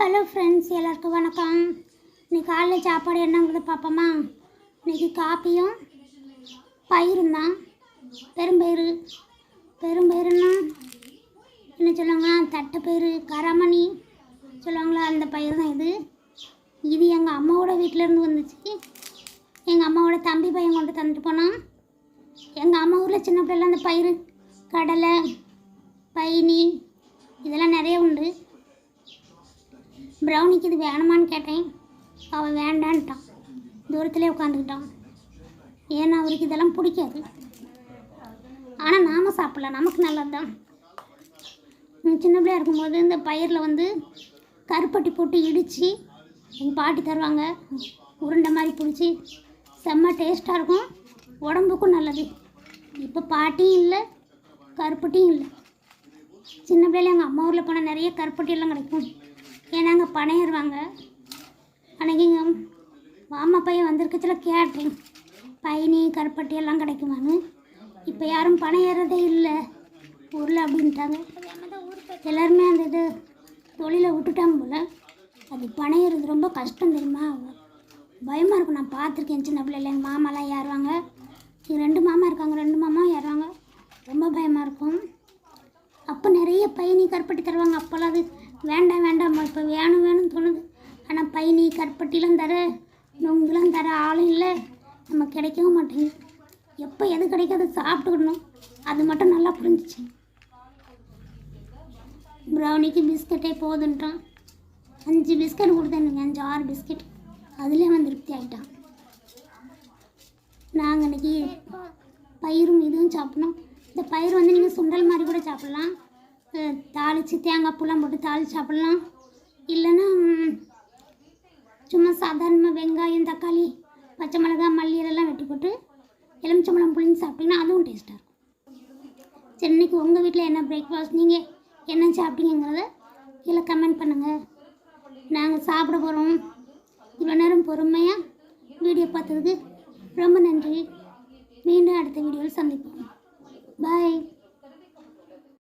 Hello friends எல்லாருக்கும் வணக்கம். இன்னைக்கு காலைல சாப்பாடு என்னங்கிறது பார்ப்போமா இன்னைக்கு காப்பியும் பயிரும் தான். பெரும்பயிறு பெரும்பயிருன்னா என்ன சொல்லுவாங்க தட்டைப்பயிறு கரமணி சொல்லுவாங்களா அந்த பயிர் தான் இது. இது எங்கள் அம்மாவோட வீட்டிலேருந்து வந்துச்சு. எங்கள் அம்மாவோட தம்பி பையன் கொண்டு தந்துட்டு போனான். எங்கள் அம்மா ஊரில் சின்ன பிள்ளைல அந்த பயிறு கடலை பைனி இதெல்லாம் நிறைய உண்டு. ப்ரௌனிக்கு இது வேணுமான்னு கேட்டேன். அவன் வேண்டான்ட்டான் தூரத்துலேயே உட்காந்துக்கிட்டான் ஏன்னா அவருக்கு இதெல்லாம் பிடிக்காது. ஆனால் நாம் சாப்பிட்லாம். நமக்கு நல்லது தான் சின்ன பிள்ளையா இருக்கும்போது இந்த பயிரில் வந்து கருப்பட்டி போட்டு இடித்து எங்கள் பாட்டி தருவாங்க. உருண்டை மாதிரி பிடிச்சி செம்ம டேஸ்ட்டாக இருக்கும். உடம்புக்கும் நல்லது. இப்போ பாட்டியும் இல்லை கருப்பட்டியும் இல்லை. சின்ன பிள்ளையில எங்கள் அம்மா ஊரில் போனால் நிறைய கருப்பட்டியெல்லாம் கிடைக்கும். ஏன்னா அங்கே பணம் ஏறுவாங்க மாமா பையன் வந்திருக்கச்சில கேட்டேன் பயணி கருப்பட்டி எல்லாம் கிடைக்குமான்னு. இப்போ யாரும் பணம் ஏறதே இல்லை. ஊரில் அப்படின்ட்டாங்க. எல்லாருமே அந்த இது தொழிலை விட்டுட்டாங்க போல். அது பணம் ரொம்ப கஷ்டம் தெரியுமா? பயமாக இருக்கும். நான் பார்த்துருக்கேன். சின்ன பிள்ளைல எங்கள் மாமாலாம் ஏறுவாங்க. ரெண்டு மாமா இருக்காங்க. ரெண்டு மாமா ஏறுவாங்க. ரொம்ப பயமாக இருக்கும். அப்போ நிறைய பயணி கருப்பட்டி தருவாங்க. அப்போல்லாம் அது வேண்டாம் வேண்டாம்மா இப்போ வேணும் வேணும்னு தோணுது. ஆனால் பைனி கற்பட்டிலாம் தர நொங்குலாம் தர ஆளும் இல்லை. நம்ம கிடைக்கவும் மாட்டேங்குது. எப்போ எது கிடைக்காது சாப்பிட்டுக்கணும். அது மட்டும் நல்லா புரிஞ்சிச்சு. ப்ரௌனிக்கு பிஸ்கட்டே போதுன்ட்டான். அஞ்சு பிஸ்கட் கொடுத்தேன் அஞ்சு ஆறு பிஸ்கட். அதுலேயே அவன் திருப்தி ஆகிட்டான் நாங்கள் இன்றைக்கி பயிரும் இதுவும் சாப்பிட்ணும். இந்த பயிர் வந்து நீங்கள் சுண்டல் மாதிரி கூட சாப்பிட்லாம். தாளித்து தேங்காய் பூலாம் போட்டு தாளித்து சாப்பிட்லாம். இல்லைன்னா சும்மா சாதாரணமாக வெங்காயம் தக்காளி பச்சை மிளகாய் மல்லி இதெல்லாம் வெட்டி போட்டு எலுமிச்சம்பழம் புளிஞ்சு சாப்பிட்டீங்கன்னா அதுவும் டேஸ்ட்டாக இருக்கும். சரி இன்றைக்கி உங்கள் வீட்டில் என்ன பிரேக்ஃபாஸ்ட் நீங்கள் என்ன சாப்பிட்டீங்கிறத கீழே கமெண்ட் பண்ணுங்கள் நாங்கள் சாப்பிட போகிறோம் இவ்வளோ நேரம் பொறுமையாக வீடியோ பார்த்ததுக்கு ரொம்ப நன்றி. மீண்டும் அடுத்த வீடியோவில் சந்திப்போம். பாய்